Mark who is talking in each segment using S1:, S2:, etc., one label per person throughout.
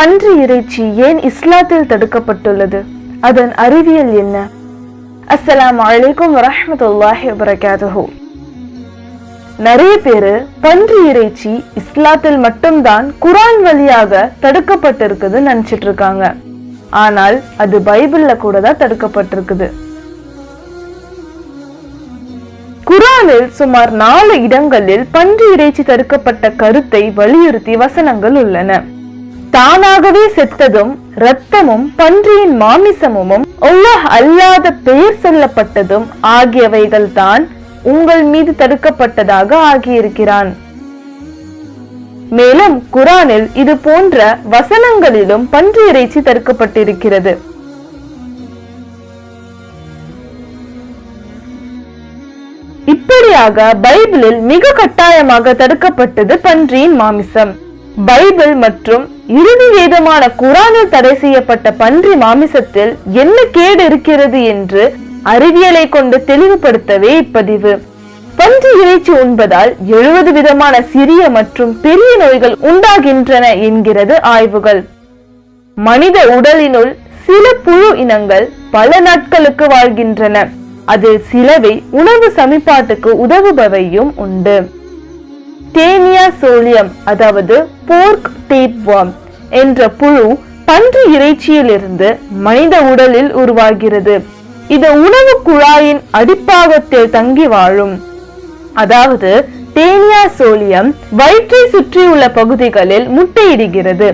S1: பன்றி இறைச்சி ஏன் இஸ்லாத்தில் தடுக்கப்பட்டுள்ளது? அதன் அறிவியல் என்ன? அஸ்லாம் அலைக்கும் வரமத்துல்லாஹி வபரகாத்துஹு நிறைய பேரு பன்றி இறைச்சி இஸ்லாத்தில் மட்டும்தான் குரான் வழியாக தடுக்கப்பட்டிருக்குது நினைச்சிட்டு இருக்காங்க ஆனால் அது பைபிள்ல கூட தான் தடுக்கப்பட்டிருக்குது. குரானில் சுமார் நாலு இடங்களில் பன்றி இறைச்சி தடுக்கப்பட்ட கருத்தை வலியுறுத்தி வசனங்கள் உள்ளன. தானாகவே செத்ததும் இரத்தமும் பன்றியின் மாமிசமும் அல்லாஹ் அல்லாத பெயர் சொல்லப்பட்டதும் ஆகியவைகள் தான் உங்கள் மீது தடுக்கப்பட்டதாக ஆகியிருக்கிறான். மேலும் குரானில் இது போன்ற வசனங்களிலும் பன்றி இறைச்சி தடுக்கப்பட்டிருக்கிறது. இப்படியாக பைபிளில் மிக கட்டாயமாக தடுக்கப்பட்டது பன்றியின் மாமிசம். பைபிள் மற்றும் இறுதி வேதமான குரானில் தடை செய்யப்பட்ட பன்றி மாமிசத்தில் என்ன கேடு இருக்கிறது என்று அறிவியலை கொண்டு தெளிவுபடுத்தவே இப்பதிவு. பன்றி இறைச்சி உண்பதால் எழுபது விதமான சிறிய மற்றும் பெரிய நோய்கள் உண்டாகின்றன என்கிறது ஆய்வுகள். மனித உடலினுள் சில புழு இனங்கள் பல நாட்களுக்கு வாழ்கின்றன. அதில் சிலவை உணவு சமிப்பாட்டுக்கு உதவுபவையும் உண்டு. டேனியா சோலியம் அதாவது போர்க் டேப்வார்ம் என்ற புழு பன்றி இறைச்சியிலிருந்து மனித உடலில் உருவாகிறது. இது உணவு குழாயின் அடிப்பாகத்தில் தங்கி வாழும். அதாவது டேனியா சோலியம் வயிற்றை சுற்றியுள்ள பகுதிகளில் முட்டையிடுகிறது.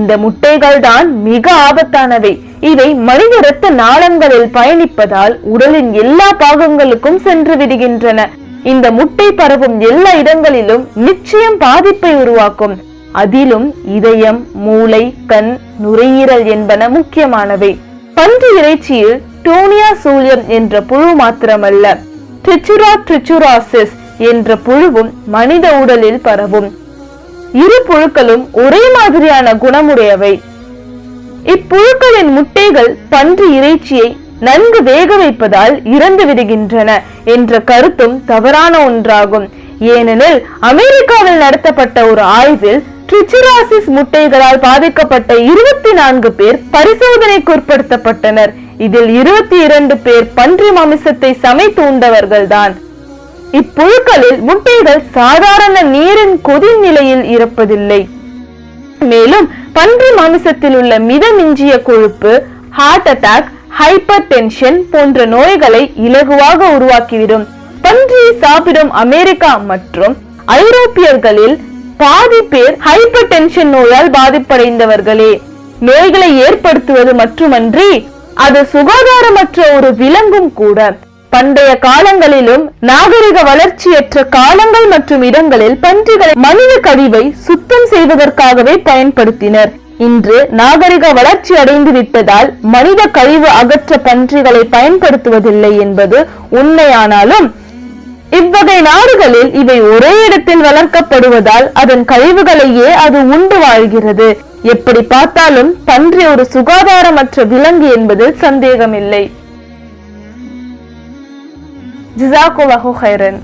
S1: இந்த முட்டைகள் தான் மிக ஆபத்தானவை. இவை மனித இரத்த நாளங்களில் பயணிப்பதால் உடலின் எல்லா பாகங்களுக்கும் சென்று விடுகின்றன. இந்த முட்டை பரவும் எல்லா இடங்களிலும் நிச்சயம் பாதிப்பை உருவாக்கும். அதிலும் இதயம் மூளை கண் நுரையீரல் என்பன முக்கியமானவை. பன்றி இறைச்சியில் டோனியா சூலியம் என்ற புழு மாத்திரமல்ல. ட்ரிச்சுரா ட்ரிச்சுராசிஸ் என்ற புழுவும் மனித உடலில் பரவும். இரு புழுக்களும் ஒரே மாதிரியான குணமுடையவை. இப்புழுக்களின் முட்டைகள் பன்றி இறைச்சியை நன்கு வேக வைப்பதால் இறந்து விடுகின்றன என்ற கருத்தும் தவறான ஒன்றாகும். ஏனெனில் அமெரிக்காவில் நடத்தப்பட்ட ஒரு ஆய்வில் ட்ரிச்சிராசிஸ் முட்டைகளால் பாதிக்கப்பட்ட இருபத்தி நான்கு பேர் பரிசோதனைக்கு உட்படுத்தப்பட்டனர் இதில் இருபத்தி இரண்டு பேர் பன்றி மாமிசத்தை சமைத்து உண்டவர்கள்தான். இப்புழுக்களில் முட்டைகள் சாதாரண நீரின் கொதி நிலையில் இருப்பதில்லை. மேலும் பன்றி மாமிசத்தில் உள்ள மிதமிஞ்சிய கொழுப்பு ஹார்ட் அட்டாக் ஹைப்பர் டென்ஷன் போன்ற நோய்களை இலகுவாக உருவாக்கிவிடும். பன்றியை சாப்பிடும் அமெரிக்கா மற்றும் ஐரோப்பியர்களில் பாதி பேர் ஹைப்பர் டென்ஷன் நோயால் பாதிப்படைந்தவர்களே. நோய்களை ஏற்படுத்துவது மட்டுமன்றி அது சுகாதாரமற்ற ஒரு விலங்கும் கூட. பண்டைய காலங்களிலும் நாகரிக வளர்ச்சியற்ற காலங்கள் மற்றும் இடங்களில் பன்றிகளை மனித கழிவை சுத்தம் செய்வதற்காகவே பயன்படுத்தினர். இன்று நாகரிக வளர்ச்சி அடைந்து விட்டதால் மனித கழிவு அகற்ற பன்றிகளை பயன்படுத்துவதில்லை என்பது உண்மையானாலும் இவ்வகை நாடுகளில் இவை ஒரே இடத்தில் வளர்க்கப்படுவதால் அதன் கழிவுகளையே அது உண்டு வாழ்கிறது. எப்படி பார்த்தாலும் பன்றி ஒரு சுகாதாரமற்ற விலங்கு என்பதில் சந்தேகமில்லை. ஜிசாகுல்லாஹு ஹைரன்